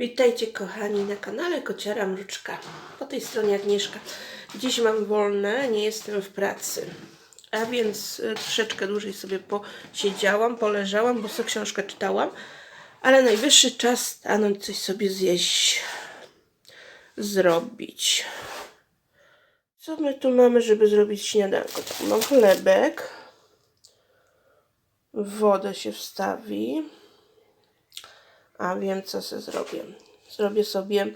Witajcie kochani na kanale Kociara Mruczka. Po tej stronie Agnieszka. Dziś mam wolne, nie jestem w pracy. A więc e, troszeczkę dłużej sobie posiedziałam, poleżałam, bo sobie książkę czytałam. Ale najwyższy czas stanąć coś sobie zjeść, zrobić. Co my tu mamy, żeby zrobić śniadanko? Tak, mam chlebek. Wodę się wstawi. A wiem, co sobie zrobię. Zrobię sobie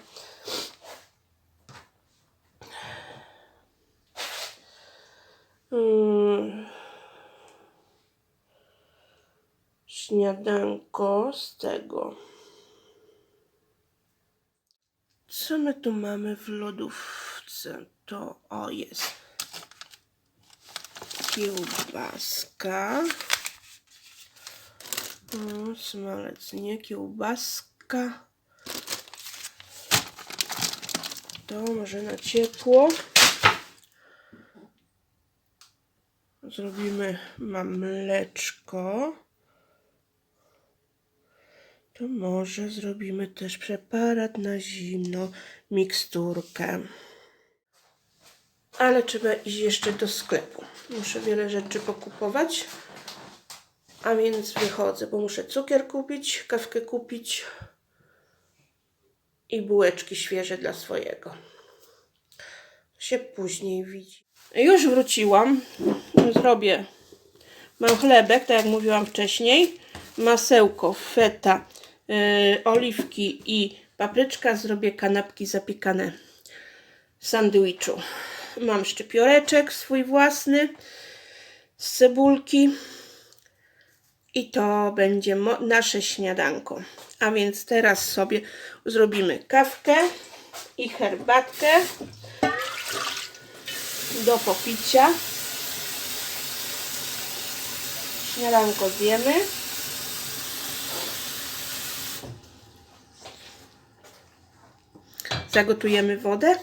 mm, śniadanko z tego. Co my tu mamy w lodówce? To o jest kiełbaska. Smalec, nie kiełbaska. To może na ciepło. Zrobimy, mam mleczko. To może zrobimy też preparat na zimno, miksturkę. Ale trzeba iść jeszcze do sklepu. Muszę wiele rzeczy pokupować. A więc wychodzę, bo muszę cukier kupić, kawkę kupić i bułeczki świeże dla swojego. Się później widzi. Już wróciłam. Zrobię. Mam chlebek, tak jak mówiłam wcześniej. Masełko, feta, yy, oliwki i papryczka. Zrobię kanapki zapiekane w sandwichu. Mam szczypioreczek swój własny z cebulki. I to będzie nasze śniadanko. A więc teraz sobie zrobimy kawkę i herbatkę do popicia. Śniadanko zjemy. Zagotujemy wodę.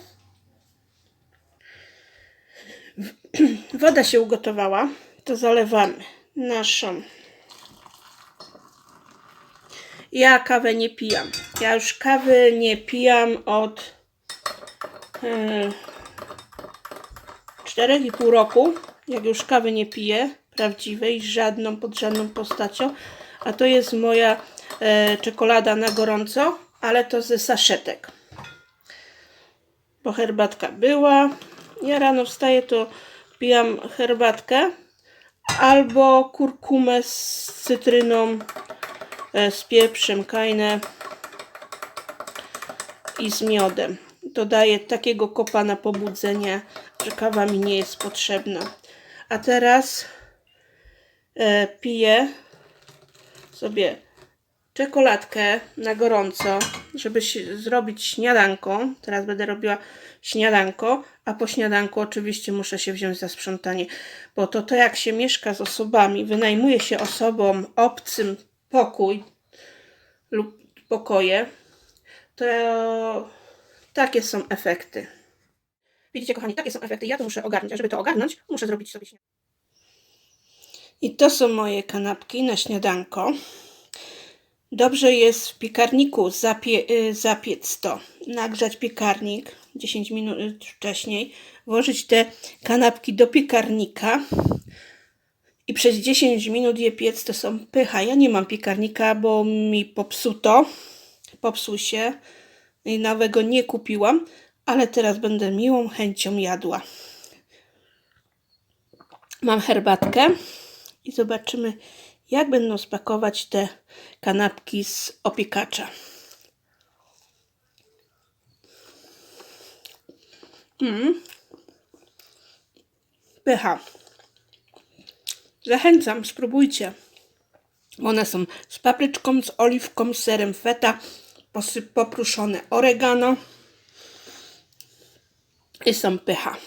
Woda się ugotowała. To zalewamy naszą ja kawę nie pijam. Ja już kawy nie pijam od e, 4,5 roku. Jak już kawy nie piję, prawdziwej, żadną, pod żadną postacią. A to jest moja e, czekolada na gorąco, ale to ze saszetek. Bo herbatka była. Ja rano wstaję, to pijam herbatkę albo kurkumę z cytryną z pieprzem, kajnę i z miodem. To daje takiego kopa na pobudzenie, że kawa mi nie jest potrzebna. A teraz e, piję sobie czekoladkę na gorąco, żeby zrobić śniadanko. Teraz będę robiła śniadanko, a po śniadanku oczywiście muszę się wziąć za sprzątanie, bo to to jak się mieszka z osobami, wynajmuje się osobom obcym pokój lub pokoje, to takie są efekty. Widzicie, kochani, takie są efekty. Ja to muszę ogarnąć, a żeby to ogarnąć, muszę zrobić sobie śniadanie. I to są moje kanapki na śniadanko. Dobrze jest w piekarniku zapie, y, zapiec to. Nagrzać piekarnik 10 minut wcześniej, włożyć te kanapki do piekarnika i przez 10 minut je piec. To są pycha. Ja nie mam piekarnika, bo mi popsuto. Popsuł się i nowego nie kupiłam, ale teraz będę miłą chęcią jadła. Mam herbatkę i zobaczymy, jak będą spakować te kanapki z opiekacza. Mm. Pycha. Zachęcam, spróbujcie. One są z papryczką, z oliwką, z serem feta, popruszone oregano i są pycha.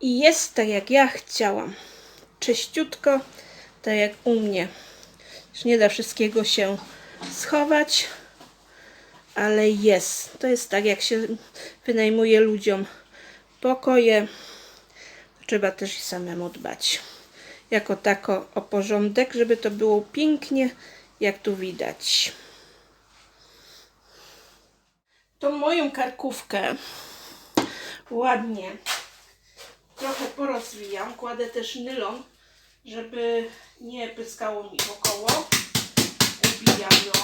I jest tak jak ja chciałam. Czyściutko, tak jak u mnie. Już nie da wszystkiego się schować, ale jest. To jest tak, jak się wynajmuje ludziom pokoje. Trzeba też i samemu dbać. Jako tako o porządek, żeby to było pięknie, jak tu widać. Tą moją karkówkę ładnie trochę porozwijam. Kładę też nylon, żeby nie pyskało mi wokoło. Ubijam ją.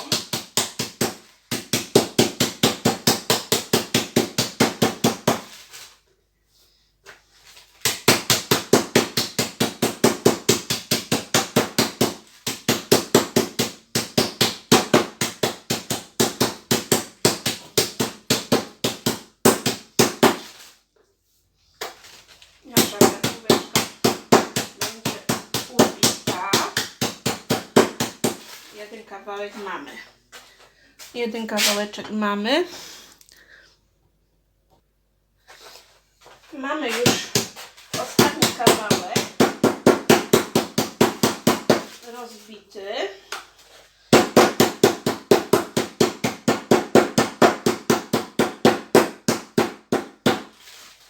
Nasza karkóweczka będzie ubita. Jeden kawałek mamy. Jeden kawałeczek mamy. Mamy już ostatni kawałek rozbity.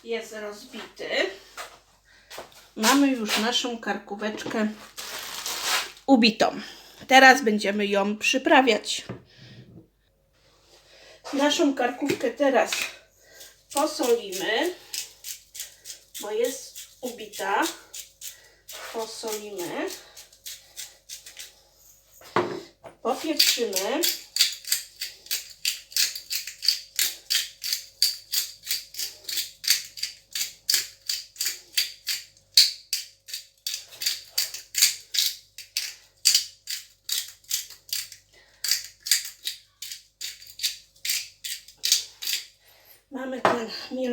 Jest rozbity. Mamy już naszą karkóweczkę ubitą. Teraz będziemy ją przyprawiać. Naszą karkówkę teraz posolimy, bo jest ubita. Posolimy. Popieprzymy.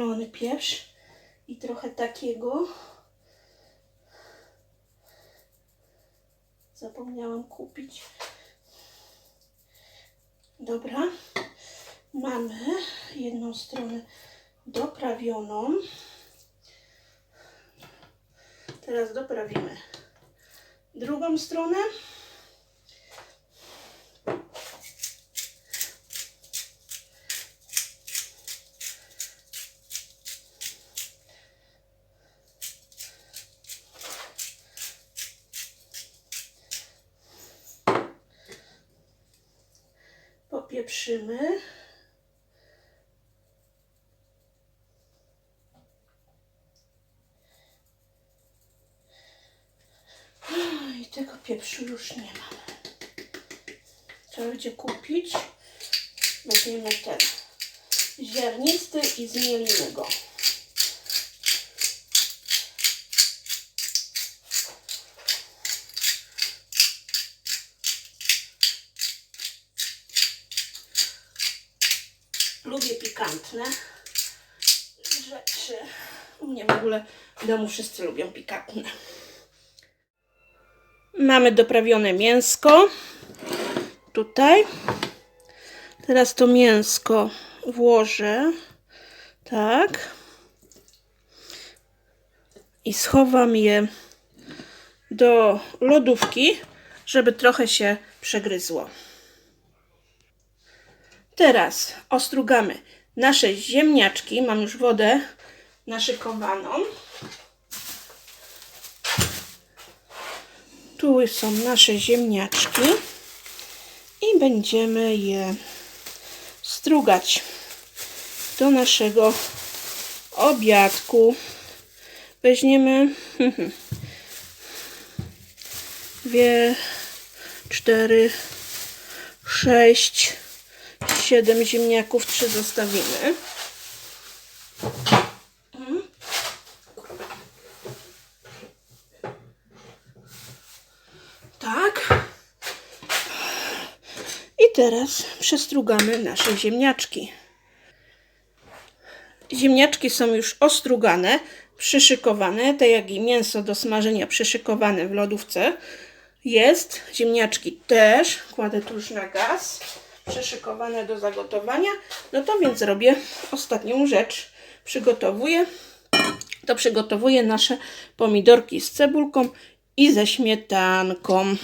Ten mielony pieprz i trochę takiego. Zapomniałam kupić. Dobra. Mamy jedną stronę doprawioną. Teraz doprawimy drugą stronę. Popieprzymy. I tego pieprzu już nie mam. Trzeba będzie kupić. Weźmiemy ten ziarnisty i zmielimy go. Lubię pikantne rzeczy. U mnie w ogóle w domu wszyscy lubią pikantne. Mamy doprawione mięsko. Tutaj. Teraz to mięsko włożę. Tak. I schowam je do lodówki, żeby trochę się przegryzło. Teraz ostrugamy nasze ziemniaczki. Mam już wodę naszykowaną. Tu są nasze ziemniaczki i będziemy je strugać do naszego obiadku. Weźmiemy dwie, cztery, sześć, siedem ziemniaków, trzy zostawimy. Tak. I teraz przestrugamy nasze ziemniaczki. Ziemniaczki są już ostrugane, przyszykowane, tak jak i mięso do smażenia przyszykowane w lodówce jest. Ziemniaczki też kładę tu już na gaz, przyszykowane do zagotowania. No to więc robię ostatnią rzecz. Przygotowuję to przygotowuję nasze pomidorki z cebulką i ze śmietanką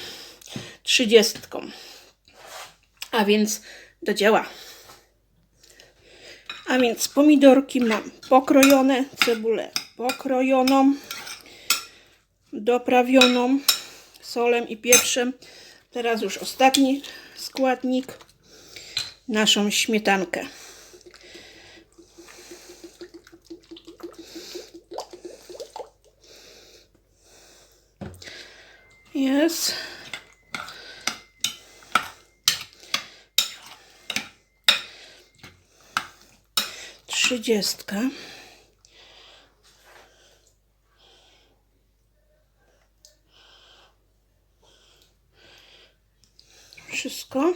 trzydziestką. A więc do dzieła. A więc pomidorki mam pokrojone, cebulę pokrojoną, doprawioną solem i pieprzem. Teraz już ostatni składnik, naszą śmietankę. Jest. Trzydziestka. Wszystko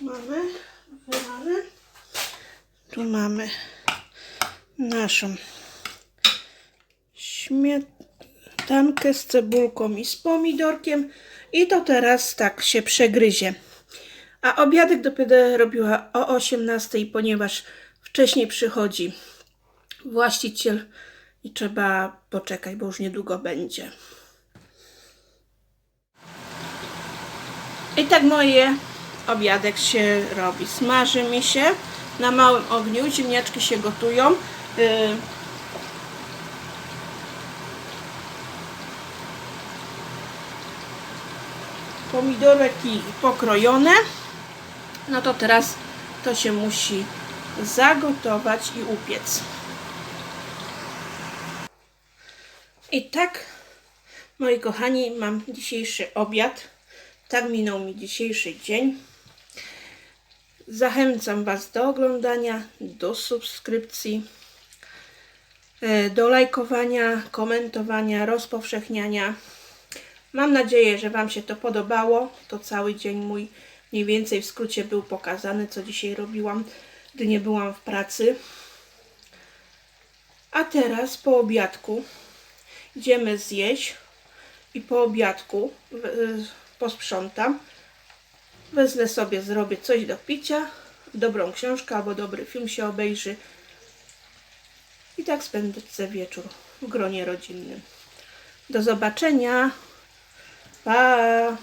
mamy wylane. Tu mamy naszą śmietankę z cebulką i z pomidorkiem i to teraz tak się przegryzie. A obiadek dopiero robiła o 18, ponieważ wcześniej przychodzi właściciel i trzeba poczekać, bo już niedługo będzie. I tak moje obiadek się robi. Smaży mi się na małym ogniu, ziemniaczki się gotują. Yy, pomidorki pokrojone. No to teraz to się musi zagotować i upiec. I tak, moi kochani, mam dzisiejszy obiad. Tak minął mi dzisiejszy dzień. Zachęcam Was do oglądania, do subskrypcji, e, do lajkowania, komentowania, rozpowszechniania. Mam nadzieję, że Wam się to podobało. To cały dzień mój mniej więcej w skrócie był pokazany, co dzisiaj robiłam, gdy nie byłam w pracy. A teraz po obiadku idziemy zjeść i po obiadku y, posprzątam. Wezmę sobie, zrobię coś do picia, dobrą książkę albo dobry film się obejrzy. I tak spędzę wieczór w gronie rodzinnym. Do zobaczenia. Pa!